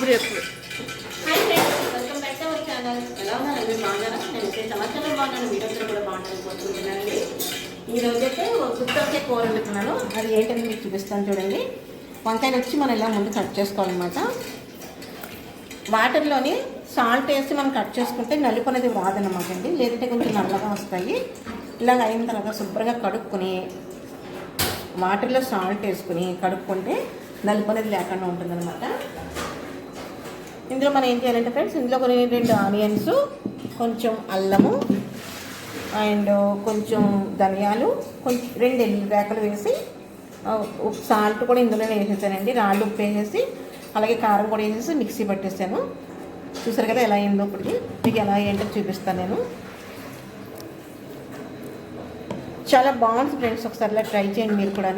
ఇప్పుడు ఎప్పుడు hi friends welcome back to our channel ఎలా ఉన్నారు మీరు బాగున్నారా నేను అయితే సమాచారం బాగున్నాను కూడా బాగున్నాను కోరుకుంటున్నానండి ఈ రోజు అయితే గుత్తొక్కే కూర అది ఏంటని మీకు చూపిస్తాను చూడండి వంకాయలు వచ్చి మనం ఇలా ముందు కట్ చేసుకోవాలన్నమాట వాటర్లోని సాల్ట్ వేసి మనం కట్ చేసుకుంటే నలుపు అనేది రాదనమాట అండి. లేదంటే కొంచెం నల్లగా వస్తాయి. ఇలాగ అయిన తర్వాత శుభ్రంగా కడుక్కొని వాటర్లో సాల్ట్ వేసుకుని కడుక్కుంటే నలుపు అనేది లేకుండా ఉంటుందన్నమాట. ఇందులో మనం ఏం చేయాలంటే ఫ్రెండ్స్ ఇందులో కొన్ని రెండు ఆనియన్స్ కొంచెం అల్లము అండ్ కొంచెం ధనియాలు కొంచెం రెండు ఎల్లు వేసి సాల్ట్ కూడా ఇందులోనే వేసేసానండి. రాళ్ళు ఉప్పు వేసేసి అలాగే కారం కూడా వేసేసి మిక్సీ పట్టేసాను. చూసారు కదా ఎలా అయిందో ఇప్పటికి. మీకు ఎలా ఏంటో చూపిస్తాను నేను. చాలా బాగుంది ఫ్రెండ్స్ ఒకసారి ఇలా ట్రై చేయండి మీరు కూడా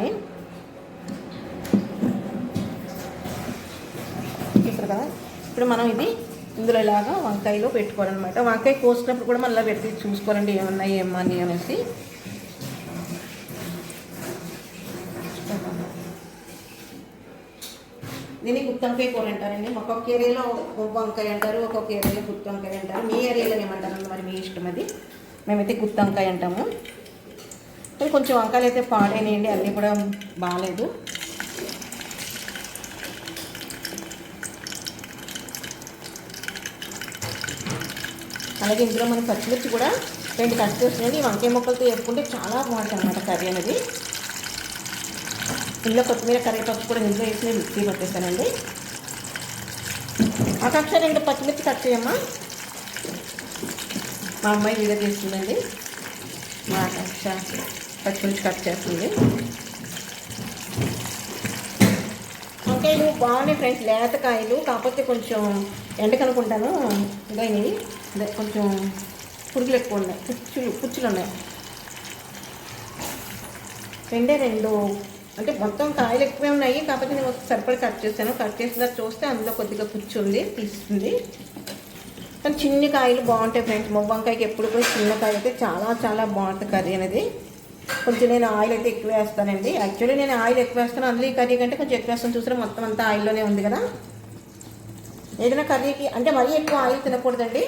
చూసారు కదా? ఇప్పుడు మనం ఇది ఇందులో ఇలాగా వంకాయలో పెట్టుకోవాలన్నమాట. వంకాయ కోసినప్పుడు కూడా మళ్ళీ పెట్టి చూసుకోవాలండి ఏమన్నాయి ఏమని అనేసి. దీన్ని గుత్తంకాయ కూర అంటారండి. ఒక్కొక్క ఏరియాలో ఒక్కొక్క వంకాయ అంటారు ఒక్కొక్క ఏరియాలో గుత్తంకాయ అంటారు. మీ ఏరియాలో ఏమంటారు మరి మీ ఇష్టం అది? మేమైతే గుత్తంకాయ అంటాము. కొంచెం వంకాయలు అయితే పాడైనాయండి అన్నీ కూడా బాగాలేదు. అలాగే ఇందులో మనం పచ్చిమిర్చి కూడా రెండు కట్ చేసుకుని వంకాయ ముక్కలతో వేసుకుంటే చాలా బాగుంటుంది అనమాట కర్రీ అనేది. ఇందులో కొత్తిమీర కరివేపాకు కూడా ఇందులో వేసి నేను మిక్సీ పట్టేశానండి ఆకాక్ష రెండు పచ్చిమిర్చి కట్ చేయమ్మా. మా అమ్మాయి వీడియో తీస్తుందండి. మా ఆకాక్ష పచ్చిమిర్చి కట్ చేస్తుంది. వంకాయలు బాగున్నాయి ఫ్రెండ్స్ లేత కాయలు కాకపోతే కొంచెం ఎండకనుకుంటాను. ఇదైనవి అదే కొంచెం పురుగులు ఎక్కువ ఉన్నాయి. పుచ్చులు పుచ్చులు ఉన్నాయి. రెండే రెండు. అంటే మొత్తం కాయలు ఎక్కువే ఉన్నాయి. కాకపోతే నేను సరిపడా సరిపడి కట్ చేశాను. కట్ చేసిన చూస్తే అందులో కొద్దిగా పుచ్చు ఉంది తీస్తుంది కానీ చిన్ని కాయలు బాగుంటాయి ఫ్రెండ్స్ మొవ్వంకాయకి ఎప్పుడు కూడా చిన్న కాయ అయితే చాలా చాలా బాగుంటుంది కర్రీ అనేది. కొంచెం నేను ఆయిల్ అయితే ఎక్కువ వేస్తానండి. యాక్చువల్లీ నేను ఆయిల్ ఎక్కువ వేస్తాను. అందులో ఈ కర్రీ కంటే కొంచెం ఎక్కువ వేస్తాను. చూసిన మొత్తం అంతా ఆయిల్లోనే ఉంది కదా. ఏదైనా కర్రీకి అంటే మరీ ఎక్కువ ఆయిల్ తినకూడదండి.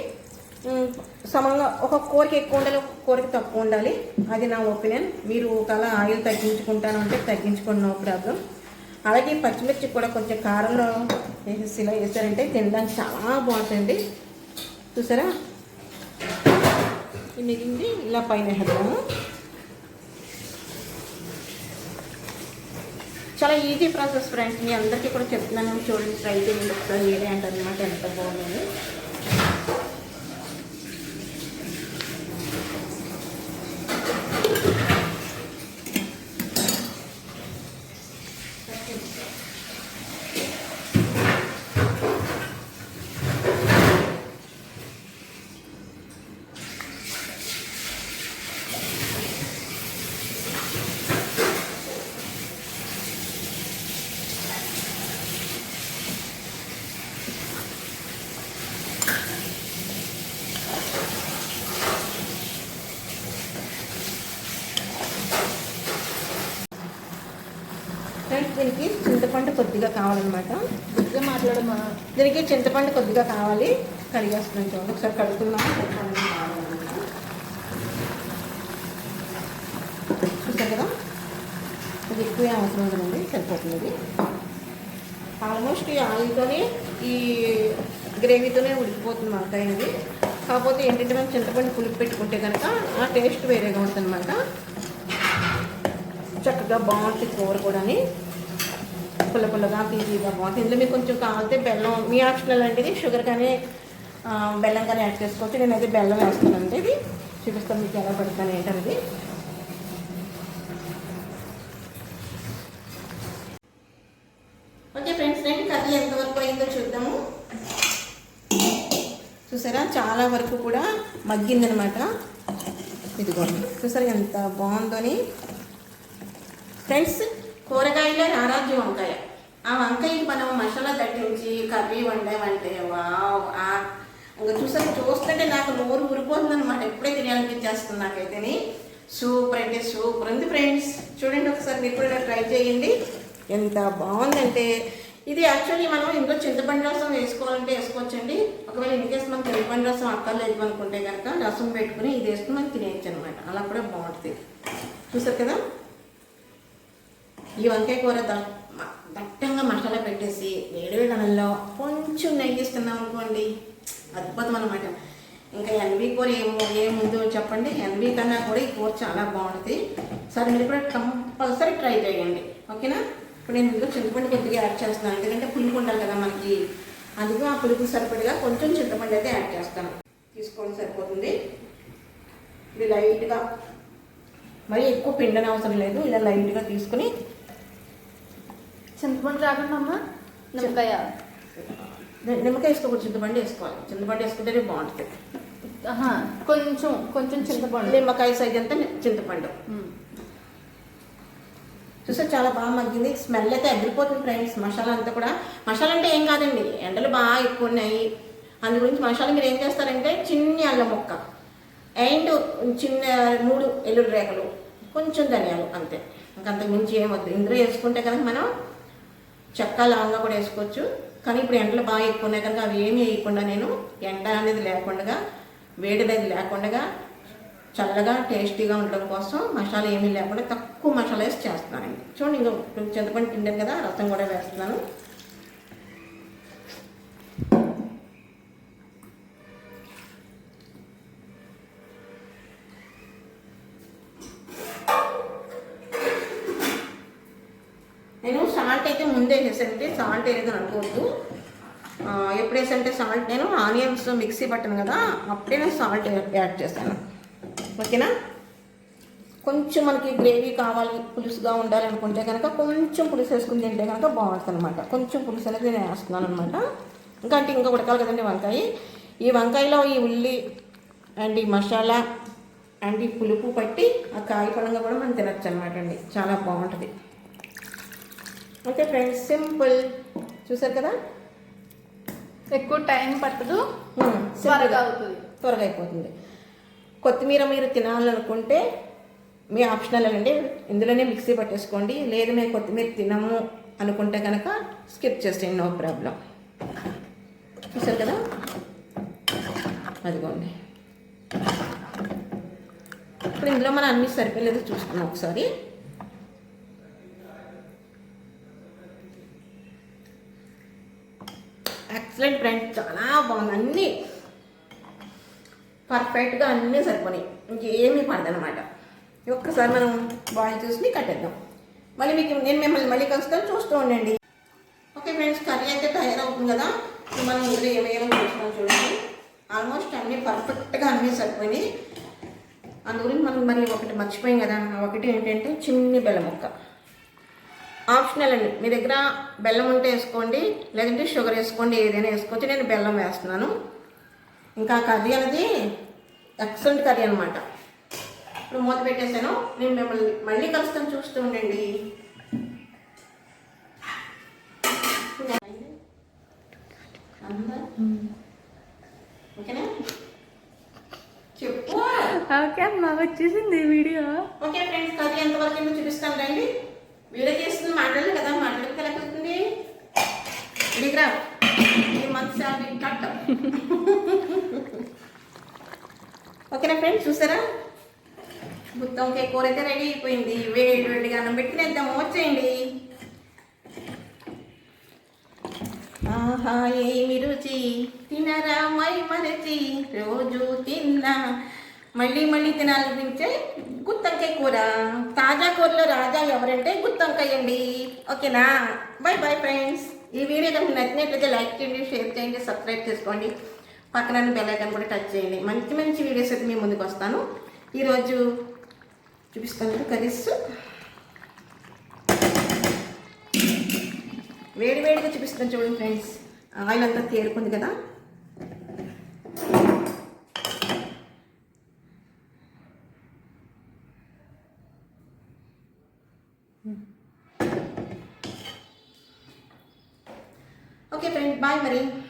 సమంగా ఒక కూరకి ఎక్కువ ఉండాలి ఒక కూరకి తక్కువ ఉండాలి. అది నా ఒపీనియన్. మీరు ఒకవేళ ఆయిల్ తగ్గించుకుంటాను అంటే తగ్గించుకోండి నో ప్రాబ్లం. అలాగే పచ్చిమిర్చి కూడా కొంచెం కారంలో వేసేసి ఇలా వేసారంటే తినడానికి చాలా బాగుంటుంది చూసారా? మిగింది మిగిలింది ఇలా పైన వేద్దాము. చాలా ఈజీ ప్రాసెస్ ఫ్రెండ్స్ మీ అందరికీ కూడా చెప్తున్నాను. చూడండి ట్రై చేయండి. ఒకసారి మీరే అంటారు అనమాట ఎంత బాగుందని ఫ్రెండ్స్ దీనికి చింతపండు కొద్దిగా కావాలన్నమాట. ఇదే మాట్లాడమా? దీనికి చింతపండు కొద్దిగా కావాలి. కడిగేస్తున్నాం చూడండి ఒకసారి కడుగుతున్నాం చింతపండు చూసారు కదా? ఇది ఎక్కువ అవసరం ఉందండి. సరిపోతుంది. ఆల్మోస్ట్ ఈ ఆయిల్తోనే ఈ గ్రేవీతోనే ఉడికిపోతుంది మాట కాకపోతే ఏంటంటే మనం చింతపండు పులుపు పెట్టుకుంటే కనుక ఆ టేస్ట్ వేరేగా ఉంటుంది అనమాట చక్కగా బాగుంటుంది కూర కూడాని. పుల్ల పుల్లగా తీసిగా బాగుంటుంది ఇందులో మీకు కొంచెం కావాలంటే బెల్లం మీ ఆప్షనల్ అంటే ఇది షుగర్ కానీ బెల్లం కానీ యాడ్ చేసుకోవచ్చు. నేనైతే బెల్లం వేస్తానండి ఇది చూపిస్తాను మీకు ఎలా పెడతాను ఏంటనేది. ఓకే ఫ్రెండ్స్ నేను కర్రీ ఎంతవరకు అయిందో చూద్దాము. చూసారా? చాలా వరకు కూడా మగ్గిందనమాట. ఇదిగోండి. చూసారా ఎంత బాగుందని ఫ్రెండ్స్ కూరగాయలే రారాజ్య వంకాయ. ఆ వంకాయకి మనం మసాలా తట్టించి కర్రీ వండామంటే వావ్ ఇంకా చూసారు చూస్తుంటే నాకు నోరు ఊరిపోతుంది అనమాట ఎప్పుడే తినాలనిపించేస్తుంది నాకైతేని. సూపర్ అంటే సూపర్ ఉంది ఫ్రెండ్స్. చూడండి ఒకసారి మీరు కూడా ట్రై చేయండి. ఎంత బాగుందంటే ఇది యాక్చువల్లీ మనం ఇంకో చింతపండు రసం వేసుకోవాలంటే వేసుకోవచ్చండి. ఒకవేళ ఇన్కేస్ మనం చింతపండు రసం అక్కర్లేదు అనుకుంటే కనుక రసం పెట్టుకుని ఇది వేసుకుని మనం తినేయచ్చు అనమాట అలా కూడా బాగుంటుంది. చూసారు కదా? ఈ వంకాయ కూర దట్టంగా మసాలా పెట్టేసి వేడివేడి అన్నంలో కొంచెం నెయ్యి ఇస్తున్నాం అనుకోండి. అద్భుతం అనమాట ఇంకా ఎన్వి కూర ఏమో ఏముందో చెప్పండి. ఎన్వి కన్నా కూడా ఈ కూర చాలా బాగుంటుంది సరే మీరు కూడా కంపల్సరీ ట్రై చేయండి. ఓకేనా? ఇప్పుడు నేను ఇందులో చింతపండు కొద్దిగా యాడ్ చేస్తున్నాను. ఎందుకంటే పులుపు ఉండాలి కదా మనకి. అందుకు ఆ పులుపు సరిపడిగా కొంచెం చింతపండు అయితే యాడ్ చేస్తాను. తీసుకోవడం సరిపోతుంది. ఇది లైట్గా. మరి ఎక్కువ పిండని అవసరం లేదు. ఇలా లైట్గా తీసుకుని చింతపండు రాకుండా అమ్మ నిమ్మకాయ నిమ్మకాయ వేసుకోకూడదు చింతపండు వేసుకోవాలి. చింతపండు వేసుకుంటేనే బాగుంటుంది. కొంచెం కొంచెం చింతపండు. నిమ్మకాయ సైజ్ అంతా చింతపండు. చూస్తే చాలా బాగా మగ్గింది. స్మెల్ అయితే అదిరిపోతుంది ఫ్రెండ్స్. మసాలా అంతా కూడా. మసాలా అంటే ఏం కాదండి. ఎండలు బాగా ఎక్కువ ఉన్నాయి. అందు గురించి మసాలా మీరు ఏం చేస్తారంటే చిన్ని అల్లం ముక్క అండ్ చిన్న మూడు ఎల్లుల్లి రేఖలు కొంచెం ధనియాలు అంతే. ఇంకంతకు మించి ఏమొద్దు ఇందులో వేసుకుంటే కనుక మనం చెక్క లాంగా కూడా వేసుకోవచ్చు. కానీ ఇప్పుడు ఎండలు బాగా ఎక్కువ ఉన్నాయి కనుక అవి ఏమి వేయకుండా నేను ఎండ అనేది లేకుండా వేడి అనేది లేకుండా చల్లగా టేస్టీగా ఉండడం కోసం మసాలా ఏమీ లేకుండా తక్కువ మసాలా వేసి చేస్తున్నానండి. చూడండి ఇంకా చింతపండు తింటాను కదా రసం కూడా వేస్తున్నాను నేను సాల్ట్ అయితే ముందే వేసానంటే సాల్ట్ వేయలేదు అనుకోవద్దు. ఆ, ఎప్పుడు వేసంటే సాల్ట్ నేను ఆనియన్స్ మిక్సీ పట్టాను కదా అప్పుడే నేను సాల్ట్ యాడ్ చేస్తాను ఓకేనా? కొంచెం మనకి గ్రేవీ కావాలి పులుసుగా ఉండాలి అనుకుంటే కనుక కొంచెం పులుసు వేసుకుని తింటే కనుక బాగుంటుంది అనమాట కొంచెం పులుసు అనేది నేను వేస్తున్నాను అనమాట ఇంకా అంటే ఇంకా ఉడకాలి కదండి వంకాయ. ఈ వంకాయలో ఈ ఉల్లి అండ్ ఈ మసాలా అండ్ ఈ పులుపు పట్టి ఆ కాయ పడంగా కూడా మనం తినచ్చు అనమాట అండి. చాలా బాగుంటుంది. Okay friends simple. చూసారు కదా? ఎక్కువ టైం పట్టదు. త్వరగా అవుతుంది. త్వరగా అయిపోతుంది. కొత్తిమీర మీరు తినాలనుకుంటే మీ ఆప్షనల్ అండి ఇందులోనే మిక్సీ పట్టేసుకోండి. లేదు మేము కొత్తిమీర తినము అనుకుంటే కనుక స్కిప్ చేసేయండి నో ప్రాబ్లం. చూసారు కదా? అదిగోండి. ఇప్పుడు ఇందులో మనం అన్ని సరిపోలేదు చూసుకున్నాం ఒకసారి. ఎక్సలెంట్ ఫ్రెండ్ చాలా బాగుంది. అన్నీ పర్ఫెక్ట్గా అన్నీ సరిపోయినాయి. ఇంకేమీ పడదనమాట ఒక్కసారి మనం బాయిల్ చూసి కట్టేద్దాం. మళ్ళీ మీకు నేను మిమ్మల్ని మళ్ళీ కలుస్తాను చూస్తూ ఉండండి. ఓకే ఫ్రెండ్స్ కర్రీ అయితే తయారవుతుంది కదా? మనం ఇందులో ఏమేమో చూస్తాం చూడండి. ఆల్మోస్ట్ అన్నీ పర్ఫెక్ట్గా అన్నీ సరిపోయినాయి. అందుగురించి మనం మరి ఒకటి మర్చిపోయాం కదా. ఒకటి ఏంటంటే చిన్ని బెల్లం ముక్క ఆప్షనల్ అండి. మీ దగ్గర బెల్లం ఉంటే వేసుకోండి లేదంటే షుగర్ వేసుకోండి ఏదైనా వేసుకోవచ్చు. నేను బెల్లం వేస్తున్నాను. ఇంకా కర్రీ అనేది ఎక్సలెంట్ కర్రీ అనమాట ఇప్పుడు మూత పెట్టేసాను. నేను మిమ్మల్ని మళ్ళీ కలుస్తాను చూస్తూ ఉండండి. ఓకేనా చెప్పు ఓకే అమ్మ వచ్చేసింది వీడియో. ఓకే ఫ్రెండ్స్ కర్రీ ఎంతవరకు చూపిస్తాను రండి. వీడియో చేస్తుంది మాట్లాడలేదు కదా మాట్లాడితే ఎలా కుదురుతుంది దిగరా ఈ మంత్ శాలరీ కట్ ఓకేనా ఫ్రెండ్స్ చూసారా? గుత్తంకాయ కూర అయితే రెడీ అయిపోయింది. వేడి వేడిగా అన్నం పెట్టి తినేద్దాము వచ్చేయండి. ఆహా ఏమి రుచి? తినరా మై మరచి? రోజు తిన్నా. మళ్ళీ మళ్ళీ తినాలనిపించే గుత్తంకాయ కూర. తాజా కూరలో రాజా ఎవరంటే గుత్తంకాయ అండి ఓకేనా? బాయ్ బాయ్ ఫ్రెండ్స్ ఈ వీడియో కనుక నచ్చినట్లయితే లైక్ చేయండి షేర్ చేయండి సబ్స్క్రైబ్ చేసుకోండి. పక్కన బెల్ ఐకాన్ కూడా టచ్ చేయండి. మంచి మంచి వీడియోస్ అయితే మీ ముందుకు వస్తాను. ఈరోజు చూపిస్తాను కర్రీస్. వేడి వేడిగా చూపిస్తాను చూడండి ఫ్రెండ్స్ ఆయిల్ అంతా తేరుకుంది కదా? ఓకే ఫ్రెండ్ బాయ్ మరి